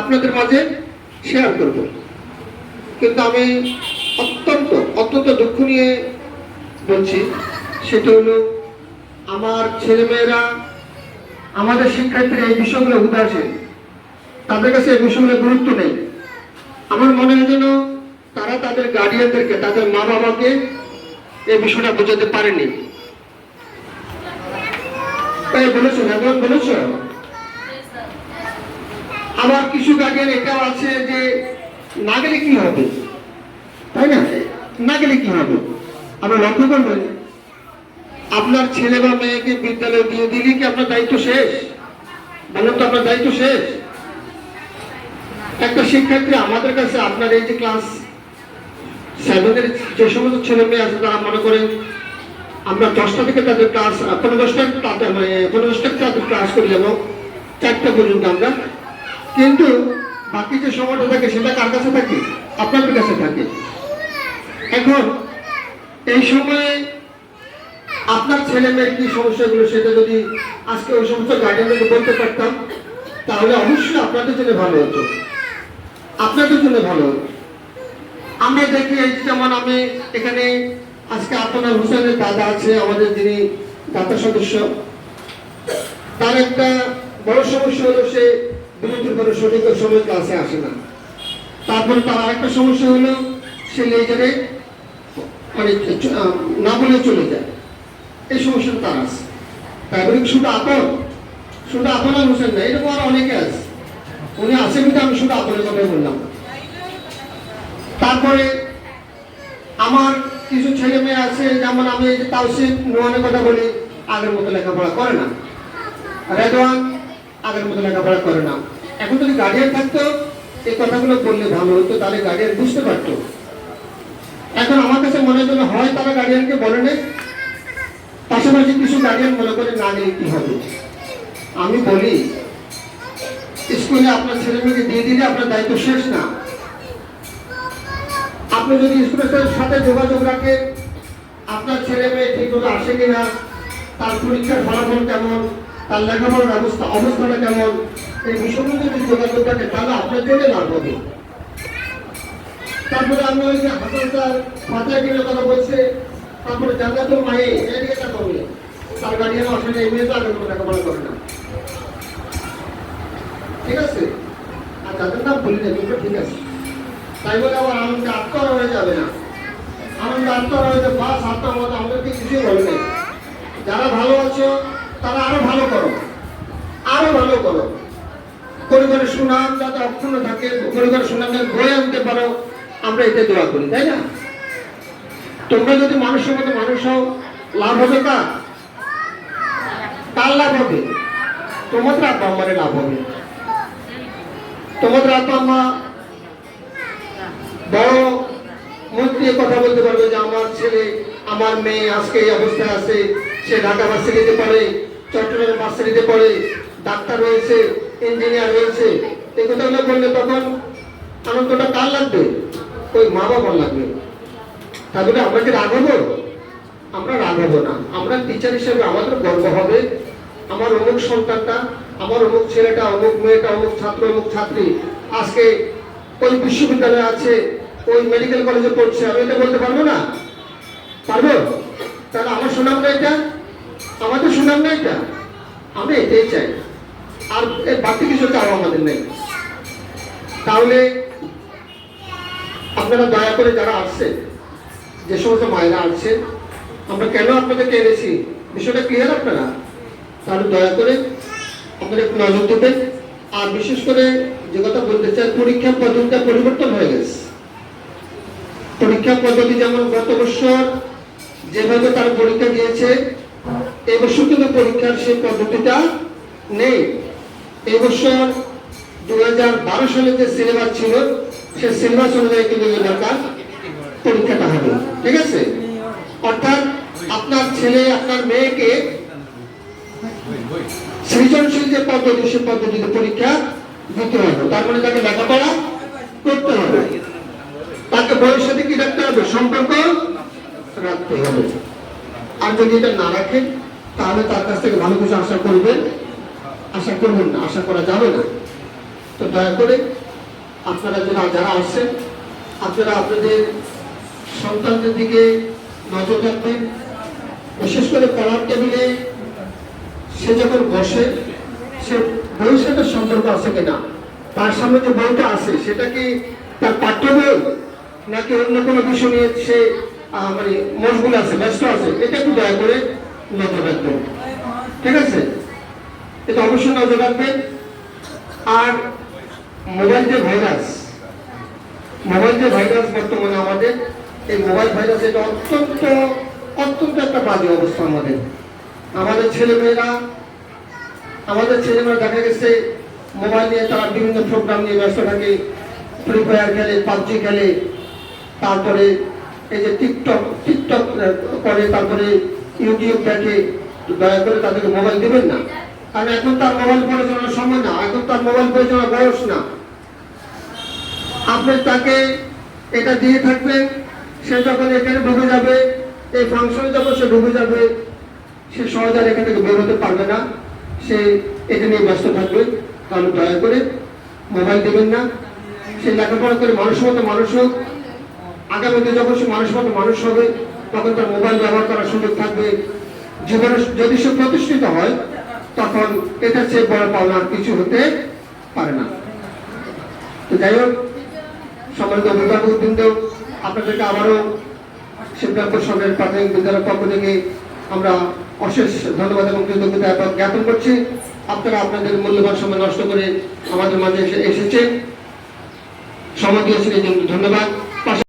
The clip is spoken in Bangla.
আপনাদের মাঝে শেয়ার করব। কিন্তু আমি অত্যন্ত অত্যন্ত দুঃখ নিয়ে বলছি, সেটা হলো আমার ছেলেমেয়েরা, আমাদের শিক্ষার্থীরা এই বিষয়গুলো উদাসীন তাদের কাছে এই বিষয়গুলো গুরুত্ব নেই। আমার মনে হয় যেন তারা তাদের গার্ডিয়ানদেরকে তাদের মা বাবাকে এই বিষয়টা বোঝাতে পারেনি। তাই বলেছ এখন বলেছ? আবার কিছু গার্ডিয়ান এটাও আছে যে না গেলে কি হবে? তাই না? না গেলে কি হবে? আমরা লক্ষ্য করবেন আপনার ছেলে বা মেয়েকে বিদ্যালয়ে দিয়ে দিলে কি আপনার দায়িত্ব শেষ? বলেন তো আপনার দায়িত্ব শেষ? একটা শিক্ষার্থী আমাদের কাছে আপনার এই যে ক্লাস সেভেনের যে সমস্ত ছেলে মেয়ে আছে, তারা মনে করেন আমরা দশটা থেকে তাদের ক্লাস পনেরো দশটা মানে পনেরো দশটা তাদের ক্লাস করে যাব চারটা পর্যন্ত আমরা কিন্তু বাকি যে সময়টা থাকে, সেটা কার কাছে থাকে? আপনাদের কাছে থাকে। এখন, এই সময়ে আপনার ছেলে মেয়ের কি সমস্যাগুলো সেটা যদি আজকে ওই সমস্ত গার্ডিয়ানদেরকে বলতে পারতাম, তাহলে অবশ্যই আপনাদের জন্য ভালো হতো। আপনাদের জন্য ভালো হতো। আমরা দেখি এই যেমন আমি এখানে আজকে আপনার হোসেনের দাদা আছে, আমাদের যিনি দাতা সদস্য। তার একটা বড় সমস্যা হলো সে বিরতির পরে সঠিক সময় ক্লাসে আসে না। তারপরে তার আরেকটা সমস্যা হলো, সে লেজারে মানে না বলে চলে যায়। এই সমস্যাটা তার আছে। তাই শুধু আপন শুধু আপন হোসেন না এরকম আর অনেকে আছে। উনি আছে কিন্তু আমি শুধু আপনের কথাই বললাম। তারপরে আমার কিছু ছেলে মেয়ে আছে, যেমন আমি তাও সে নোয়ানের কথা বলি, আগের মতো লেখাপড়া করে না। রেদওয়ান আগের মতো লেখাপড়া করে না। এখন যদি গার্ডিয়ান থাকতো, এই কথাগুলো বললে ভালো হতো, তাহলে গার্ডিয়ান বুঝতে পারতো। এখন আমার কাছে মনে হয় হয় তারা গার্ডিয়ানকে বলে নেই, পাশাপাশি কিছু গার্ডিয়ান মনে করে না গেলে কি হবে? আমি বলি, স্কুলে আপনার ছেলে মেয়েকে দিয়ে দিলে আপনার দায়িত্ব শেষ না। আপনি যদি স্কুলের সাথে যোগাযোগ রাখেন, আপনার ছেলে মেয়ে ঠিক মতো আসে কিনা, তার পরীক্ষার ফলাফল কেমন তার লেখাপড়ার অবস্থা অবস্থাটা কেমন? এই বিষয়গুলো যদি যোগাযোগ রাখেন তাহলে আপনার জন্য লাভ হবে তারপরে আমি ওই যে হাসান মাথায় কিনে কথা বলছে, তারপরে জান্নাতুল মাহি এদিকে কথা বলে। তার গার্ডিয়ান আসলে এই মেয়ে তো আগে কোনো লেখাপড়া করে না। ঠিক আছে? আর যাদের নাম বলি না কিন্তু ঠিক আছে। তাই বলে আবার আনন্দে আত্মহারা হয়ে যাবে না। আনন্দে আত্মহারা হয়ে যাবে, বাস আত্মহারা আমাদেরকে কিছুই বলে নেই। যারা ভালো আছো তারা আরও ভালো করো। আরও ভালো করো। পরিবারের সুনাম যাতে অক্ষুণ্ণ থাকে, পরিবারের সুনাম যাতে বয়ে আনতে পারো, আমরা এতে দোয়া করি, তাই না? তোমরা যদি মানুষের মতো মানুষ হও, লাভ হবে কার? কার লাভ হবে? তোমাদের আব্বা আমারে লাভ হবে। তোমাদের আব্বা আম্মা বড় মুখ কথা বলতে পারবে যে আমার ছেলে, আমার মেয়ে আজকে এই অবস্থায় আছে। সে ঢাকা ভার্সিটিতে পড়ে, চট্টগ্রাম ভার্সিটিতে পড়ে, ডাক্তার রয়েছে ইঞ্জিনিয়ার রয়েছে এই কথাগুলো বললে তখন আনন্দটা কার লাগবে? ওই মা বাবার লাগবে। তাহলে আমরা কি রাগ হব? আমরা রাগ হব না। আমরা টিচার হিসেবে আমাদের গর্ব হবে। আমার অমুক সন্তানটা, আমার অমুক ছেলেটা, অমুক মেয়েটা, অমুক ছাত্র, অমুক ছাত্রী, আজকে ওই বিশ্ববিদ্যালয়ে আছে, ওই মেডিকেল কলেজে পড়ছে, আমি এটা বলতে পারব না? পারব? তাহলে আমার সুনাম না এটা? আমাদের সুনাম না এটা আমরা এটাই চাই। আর এর বাড়তি কিছু চাও আমাদের নেই। তাহলে আপনারা দয়া করে যারা আসছে যে সমস্ত মায়েরা আসছে আমরা কেন আপনাদেরকে এনেছি? বিষয়টা ক্লিয়ার আপনারা? তাহলে দয়া করে আপনারা একটু নজর দেবেন। আর বিশেষ করে যে কথা বলতে চাই, পরীক্ষা পদ্ধতিটা পরিবর্তন হয়ে গেছে। পরীক্ষা পদ্ধতি যেমন গত বছর যেভাবে তার পরীক্ষা দিয়েছে এবছর কিন্তু পরীক্ষার সেই পদ্ধতিটা নেই। এবছর দু হাজার বারো সালে যে সিলেবাস ছিল, সে সিলেবাস অনুযায়ী কিন্তু এলাকার পরীক্ষাটা হবে। ঠিক আছে? অর্থাৎ আপনার ছেলে, আপনার মেয়েকে সৃজনশীল যে পদ্ধতি, সে পদ্ধতিতে পরীক্ষা দিতে হবে। তার মানে তাকে লেখাপড়া করতে হবে। তাকে বইয়ের সাথে কি রাখতে হবে? সম্পর্ক রাখতে হবে। আর যদি এটা না রাখেন তাহলে তার কাছ থেকে ভালো কিছু আশা করবেন? আশা করবেন না, আশা করা যাবে না। তো দয়া করে আপনারা যারা যারা আসছেন, আপনারা আপনাদের সন্তানদের দিকে নজর রাখবেন। বিশেষ করে পড়ার টেবিলে সে যখন বসে, সে বইয়ের সাথে সম্পর্ক আছে কিনা, তার সামনে যে বইটা আছে সেটা কি তার পাঠ্য বই নাকি অন্য কোনো বিষয় নিয়ে সে মানে মশগুল আছে, ব্যস্ত আছে, এটা একটু দয়া করে নজর রাখবেন ঠিক আছে? এটা অবশ্যই নজর রাখবেন। আর মোবাইল যে ভাইরাস, মোবাইল যে ভাইরাস বর্তমানে আমাদের, এই মোবাইল ভাইরাস এটা অত্যন্ত অত্যন্ত একটা বাজে অবস্থা আমাদের। আমাদের ছেলেমেয়েরা আমাদের ছেলেমেয়েরা দেখা গেছে, মোবাইল নিয়ে তারা বিভিন্ন প্রোগ্রাম নিয়ে ব্যস্ত থাকে। ফ্রি ফায়ার খেলে, পাবজি খেলে, তারপরে এই যে টিকটক টিকটক করে, তারপরে ইউটিউব তো দয়া করে তাদেরকে মোবাইল দেবেন না। কারণ এখন তার মোবাইল পরিচালনার সময় না, এখন তার মোবাইল পরিচালনার বয়স না। আপনি তাকে এটা দিয়ে থাকবেন, সে যখন এখানে ঢুকে যাবে, এই ফাংশনে যখন সে ঢুকে যাবে, সে সহজে এখান থেকে বের হতে পারবে না। সে এটা নিয়ে ব্যস্ত থাকবে। তাহলে দয়া করে মোবাইল দেবেন না। সে লেখাপড়া করে মানুষ মতো মানুষ হোক। আগামীতে যখন সে মানুষ মতো মানুষ হবে তখন তার মোবাইল ব্যবহার করার সুযোগ থাকবে। জীবনে যদি সে প্রতিষ্ঠিত হয়, তখন এটা চেয়ে বড় পাওনা কিছু হতে পারে না। তো যাই হোক, সম্মানিত অভিভাবক বৃন্দ, আপনাদেরকে আবারও শিবরামপুর সরকারি প্রাথমিক বিদ্যালয়ের পক্ষ থেকে আমরা অশেষ ধন্যবাদ এবং কৃতজ্ঞতা জ্ঞাপন করছি। আপনারা আপনাদের মূল্যবান সময় নষ্ট করে আমাদের মাঝে এসে এসেছেন। সময় দিয়েছেন, এই জন্য ধন্যবাদ।